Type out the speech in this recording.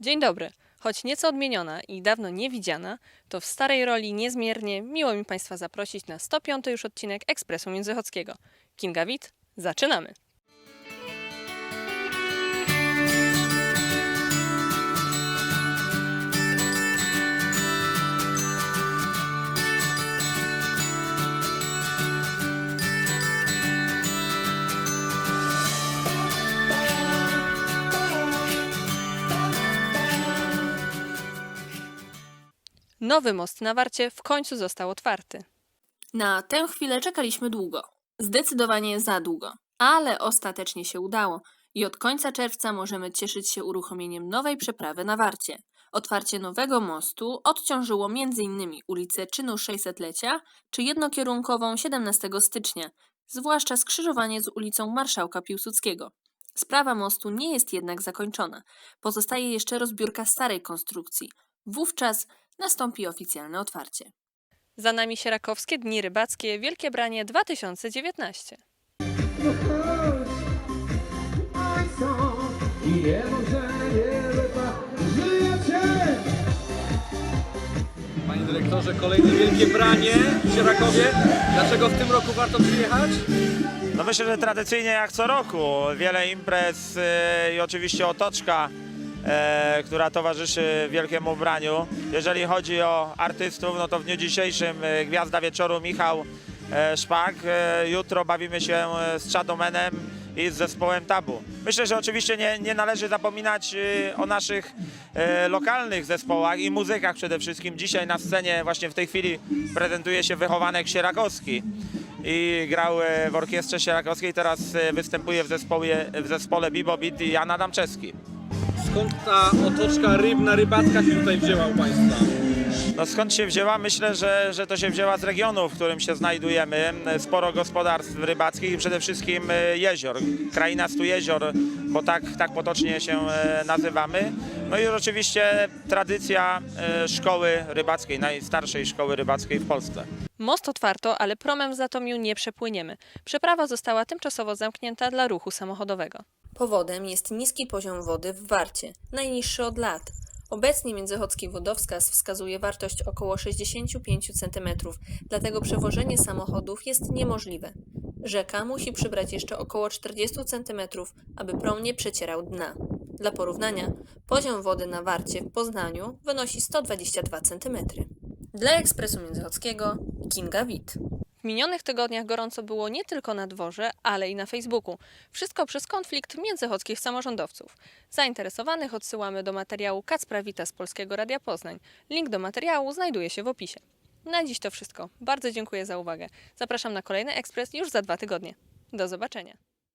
Dzień dobry. Choć nieco odmieniona i dawno niewidziana, to w starej roli niezmiernie miło mi Państwa zaprosić na 105 już odcinek Ekspresu Międzychodzkiego. Kinga Wit, zaczynamy! Nowy most na Warcie w końcu został otwarty. Na tę chwilę czekaliśmy długo. Zdecydowanie za długo. Ale ostatecznie się udało i od końca czerwca możemy cieszyć się uruchomieniem nowej przeprawy na Warcie. Otwarcie nowego mostu odciążyło m.in. ulicę czynu 600-lecia czy jednokierunkową 17 stycznia, zwłaszcza skrzyżowanie z ulicą Marszałka Piłsudskiego. Sprawa mostu nie jest jednak zakończona. Pozostaje jeszcze rozbiórka starej konstrukcji. Wówczas nastąpi oficjalne otwarcie. Za nami Sierakowskie Dni Rybackie Wielkie Branie 2019. I jedzą, że nie ryba, żyjecie! Panie dyrektorze, kolejne wielkie branie w Sierakowie. Dlaczego w tym roku warto przyjechać? No myślę, że tradycyjnie jak co roku. Wiele imprez e, i oczywiście otoczka, e, która towarzyszy wielkiemu ubraniu. Jeżeli chodzi o artystów, no to w dniu dzisiejszym e, gwiazda wieczoru Michał e, Szpak. Jutro bawimy się z Chadomenem i z zespołem Tabu. Myślę, że oczywiście nie, nie należy zapominać o naszych lokalnych zespołach i muzykach przede wszystkim. Dzisiaj na scenie właśnie w tej chwili prezentuje się wychowanek Sierakowski i grał w orkiestrze sierakowskiej, teraz występuje w zespole, w zespole Bibo Beat i Jan Adamczewski. Skąd ta otoczka rybna, rybacka się tutaj wzięła u Państwa? No skąd się wzięła? Myślę, że, że to się wzięła z regionu, w którym się znajdujemy. Sporo gospodarstw rybackich i przede wszystkim e, jezior. Kraina stu jezior, bo tak, tak potocznie się e, nazywamy. No i oczywiście tradycja e, szkoły rybackiej, najstarszej szkoły rybackiej w Polsce. Most otwarto, ale promem z Zatomiu nie przepłyniemy. Przeprawa została tymczasowo zamknięta dla ruchu samochodowego. Powodem jest niski poziom wody w Warcie, najniższy od lat. Obecnie międzychodzki wodowskaz wskazuje wartość około 65 cm, dlatego przewożenie samochodów jest niemożliwe. Rzeka musi przybrać jeszcze około 40 cm, aby prom nie przecierał dna. Dla porównania, poziom wody na Warcie w Poznaniu wynosi 122 cm. Dla Ekspresu Międzychodzkiego Kinga Wit. Minionych tygodniach gorąco było nie tylko na dworze, ale i na Facebooku. Wszystko przez konflikt międzychodzkich samorządowców. Zainteresowanych odsyłamy do materiału Kacpra Wita z Polskiego Radia Poznań. Link do materiału znajduje się w opisie. Na dziś to wszystko. Bardzo dziękuję za uwagę. Zapraszam na kolejny ekspres już za dwa tygodnie. Do zobaczenia.